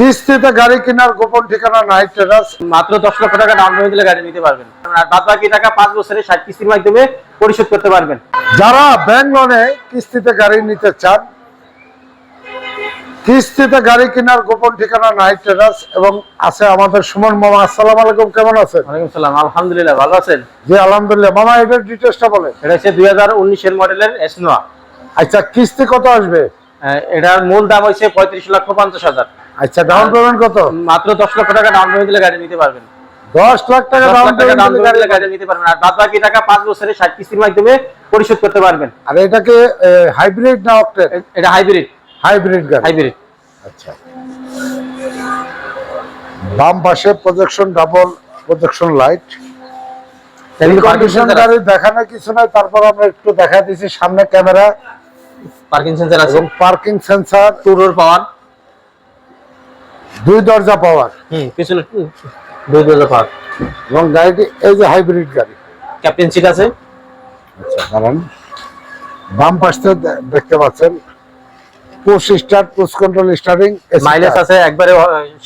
কিস্তিতে গাড়ি কেনার গোপন ঠিকানা নাই টেরাস। মাত্র দশ লক্ষ টাকা ডাউন পেমেন্ট দিলে গাড়ি নিতে পারবেন। আর বাদ বাকি টাকা পাঁচ বছরে ষাট কিস্তির মাধ্যমে পরিশোধ করতে পারবেন। যারা ব্যাংক লোনে কিস্তিতে গাড়ি নিতে চান কিস্তিতে গাড়ি কেনার গোপন ঠিকানা নাই টেরাস এবং আছে আমাদের সুমন মামা। আসসালাম আলাইকুম কেমন আছেন? ওয়ালাইকুম সালাম আলহামদুলিল্লাহ ভালো আছেন? জি আলহামদুলিল্লাহ। মামা এটার ডিটেলসটা বলেন। এটা হচ্ছে দুই হাজার উনিশের মডেলের এসনোয়া আচ্ছা কিস্তি কত আসবে? এটার মূল দাম হচ্ছে পঁয়ত্রিশ লক্ষ পঞ্চাশ হাজার। আচ্ছা ডাউন পেমেন্ট কত? মাত্র দশ লক্ষ টাকা ডাউন পেমেন্ট দিলে গাড়ি নিতে পারবেন। দশ লাখ টাকা ডাউন পেমেন্ট দিলে গাড়ি নিতে পারবেন। আর বাদ বাকি টাকা পাঁচ বছরে ষাট কিস্তির মাধ্যমে পরিশোধ করতে পারবেন। আর এটাকে হাইব্রিড না অক্টেন এটা হাইব্রিড হাইব্রিড গাড়ি। হাইব্রিড আচ্ছা। বাম পাশে projection double projection light condition গাড়ি দেখানো কিছু নাই তারপর আমরা একটু দেখা দিছি সামনে ক্যামেরা পার্কিং সেন্সার আছে। Parking sensor two road power দুই দরজা পাওয়ার। হুম পিছনে দুই দরজা পাওয়ার। এবং গাড়িটি এই যে হাইব্রিড গাড়ি। ক্যাপ্টেন সিট আছে? আচ্ছা কারণ বাম পাশে দেখতে পাচ্ছেন। Push start push control starting mileage আছে একবারে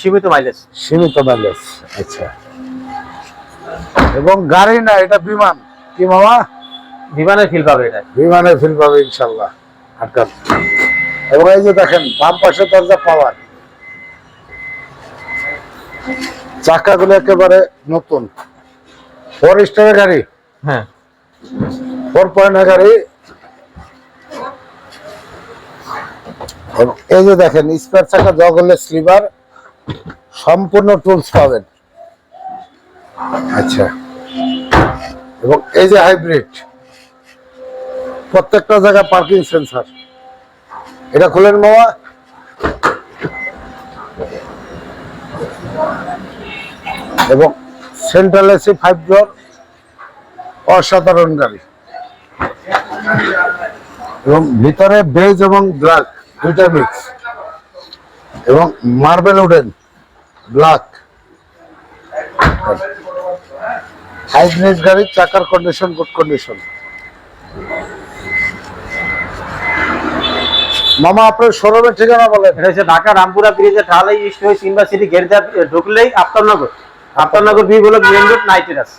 সীমিত মাইলেজ সীমিত মাইলেজ আচ্ছা। এবং গাড়ি না এটা বিমান। কি মামা? বিমানের ফিল পাবে এটা। বিমানে ফিল পাবে ইনশাল্লাহ। আটকান। এবং এই যে দেখেন বাম পাশে দরজা পাওয়ার। চাকাগুলো একেবারে নতুন। ফোর স্টারের গাড়ি। হ্যাঁ। ফোর পয়েন্টের গাড়ি। এই যে দেখেন স্পেয়ার চাকা জগলের স্লিভার সম্পূর্ণ টুলস পাবেন। আচ্ছা। এবং এই যে হাইব্রিড প্রত্যেকটা জায়গায় পার্কিং সেন্সার এটা খুলেন মামা? এবং সেন্ট্রাল এসি ফাইভ ডোর অসাধারণ গাড়ি। এবং ভিতরে বেজ এবং ব্ল্যাক, দুইটা মিক্স এবং মার্বেল উডেন, ব্ল্যাক। হাইব্রিড গাড়ির চাকার কন্ডিশন গুড কন্ডিশন মামা, আপনার শোরুমের ঠিকানা বলেন। এটা হচ্ছে ঢাকা রামপুরা ব্রিজে ঢালাই ইস্ট ওয়েস্ট ইউনিভার্সিটি গেট ঢুকলেই Aftabnagar Aftabnagar B block main road, নাইটেরাস।